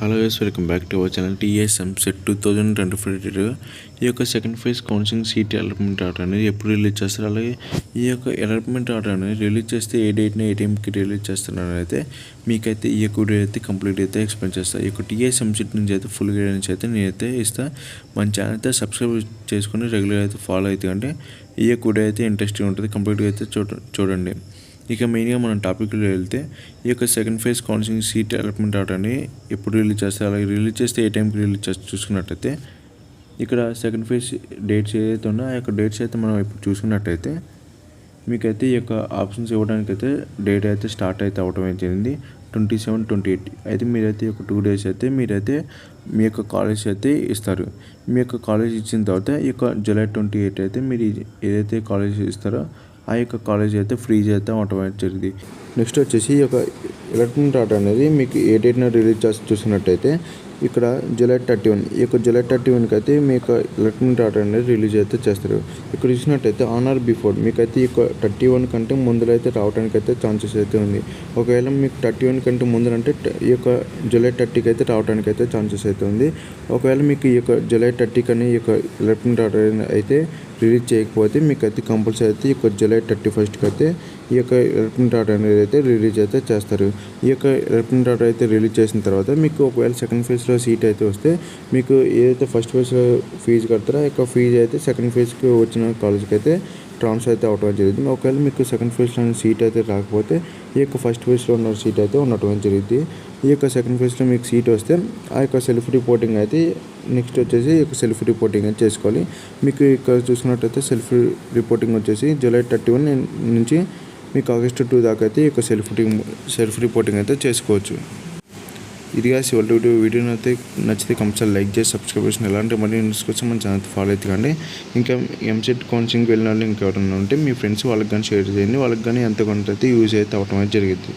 Hello yes welcome back to our channel TS EAMCET two thousand twenty five ఈ యొక్క second phase counselling seat allotment order అనేది ఎప్పుడు release చేస్తారు? అలాగే ఈ యొక్క అలాట్మెంట్ ఆర్డర్ అనేది రిలీజ్ చేస్తే ఏ డేట్ని ఏటీఎంకి రిలీజ్ చేస్తున్నారు అయితే మీకైతే ఈ యొక్క డేట్ అయితే కంప్లీట్ అయితే ఎక్స్ప్లెయిన్ చేస్తాను ఈ యొక్క టీఎస్ఎం సెట్ నుంచి అయితే ఫుల్ గైడెన్స్ అయితే నేనైతే ఇస్తాను మన ఛానల్ అయితే సబ్స్క్రైబ్ చేసుకొని రెగ్యులర్ అయితే ఫాలో అవుతుంది అంటే ఈ యొక్క వీడియో అయితే ఇంట్రెస్టింగ్ ఉంటుంది. కంప్లీట్గా అయితే చూడ చూడండి. ఇక మెయిన్గా మనం టాపిక్లో వెళ్తే ఈ యొక్క second phase counselling seat development అని ఎప్పుడు రిలీజ్ చేస్తారు అలాగే రిలీజ్ చేస్తే ఏ టైంకి రిలీజ్ చేస్తే చూసుకున్నట్టయితే ఇక్కడ సెకండ్ ఫేజ్ డేట్స్ ఏదైతే ఉన్నా ఆ యొక్క డేట్స్ అయితే మనం ఇప్పుడు చూసుకున్నట్టయితే మీకైతే ఈ యొక్క ఆప్షన్స్ ఇవ్వడానికి అయితే డేట్ అయితే స్టార్ట్ అయితే అవడం అయితే జరిగింది. ట్వంటీ సెవెన్ ట్వంటీ ఎయిట్ అయితే మీరైతే ఒక టూ డేస్ అయితే మీరైతే మీ యొక్క కాలేజ్ అయితే ఇస్తారు. మీ యొక్క కాలేజ్ ఇచ్చిన తర్వాత ఈ యొక్క జూలై ట్వంటీ ఎయిట్ అయితే మీరు ఏదైతే కాలేజ్ ఇస్తారో ఆ యొక్క కాలేజ్ అయితే ఫ్రీజ్ అయితే అవటం జరిగింది. నెక్స్ట్ వచ్చేసి ఈ యొక్క ఎలక్ట్రానిక్ ఆర్డర్ అనేది మీకు ఏ డేట్న రిలీజ్ చేసి చూసినట్టయితే ఇక్కడ జూలై థర్టీ వన్ ఈ యొక్క జూలై థర్టీ వన్కి అయితే మీ యొక్క ఎలక్ట్రిక్ అనేది రిలీజ్ అయితే చేస్తారు. ఇక్కడ చూసినట్టయితే ఆన్ ఆర్ బిఫోర్ మీకైతే ఈ యొక్క థర్టీ వన్ కంటే ముందులో అయితే రావడానికి అయితే ఛాన్సెస్ అయితే ఉంది. ఒకవేళ మీకు థర్టీ వన్ కంటే ముందు అంటే ఈ యొక్క జూలై థర్టీకి అయితే రావడానికి అయితే ఛాన్సెస్ అయితే ఉంది. ఒకవేళ మీకు ఈ యొక్క జూలై థర్టీ కానీ ఈ యొక్క ఎలక్ట్రానిక్ ఆర్డర్ అయితే రిలీజ్ చేయకపోతే మీకు అయితే కంపల్సరీ అయితే ఈ యొక్క జూలై థర్టీ ఫస్ట్కి అయితే ఈ యొక్క ఎలక్ట్రిక్ డాట్ అనేది అయితే రిలీజ్ అయితే చేస్తారు. ఈ యొక్క ఎలక్ట్రిక్ డాట్ అయితే రిలీజ్ చేసిన తర్వాత మీకు ఒకవేళ సెకండ్ ఫేజ్లో సీట్ అయితే వస్తే మీకు ఏదైతే ఫస్ట్ ఫేజ్లో ఫీజు కడతారో ఆ యొక్క ఫీజు అయితే సెకండ్ ఫేజ్కి వచ్చిన కాలేజ్కి అయితే ట్రాన్స్ఫర్ అయితే అవడం జరిగింది ఒకవేళ మీకు సెకండ్ ఫేజ్లో సీట్ అయితే రాకపోతే ఈ యొక్క ఫస్ట్ ఫేజ్లో ఉన్న సీట్ అయితే ఉండటం జరిగింది ఈ యొక్క సెకండ్ ఫేజ్లో మీకు సీట్ వస్తే ఆ యొక్క సెల్ఫ్ రిపోర్టింగ్ అయితే నెక్స్ట్ వచ్చేసి ఈ యొక్క సెల్ఫ్ రిపోర్టింగ్ అయితే చేసుకోవాలి. మీకు ఇక్కడ చూసుకున్నట్టయితే సెల్ఫ్ రిపోర్టింగ్ వచ్చేసి జూలై థర్టీ వన్ నుంచి మీకు ఆగస్టు టూ దాకా అయితే ఈ యొక్క సెల్ఫ్ సెల్ఫ్ రిపోర్టింగ్ అయితే చేసుకోవచ్చు. ఇది కాసి వాళ్ళ వీడియో వీడియోని అయితే నచ్చితే కంపల్సరీ లైక్ చేసి సబ్స్క్రైబ్ చేసిన ఎలాంటి మళ్ళీ న్యూస్ కోసం మన ఛానల్ ఫాలో అవుతుంది కానీ ఇంకా ఎంసెట్ కౌన్సిలింగ్కి వెళ్ళిన వాళ్ళు ఇంకెవరైనా ఉంటే మీ ఫ్రెండ్స్ వాళ్ళకి కానీ షేర్ చేయండి. వాళ్ళకి కానీ ఎంత కొంత అయితే యూజ్ అయితే అవటం అయితే జరిగింది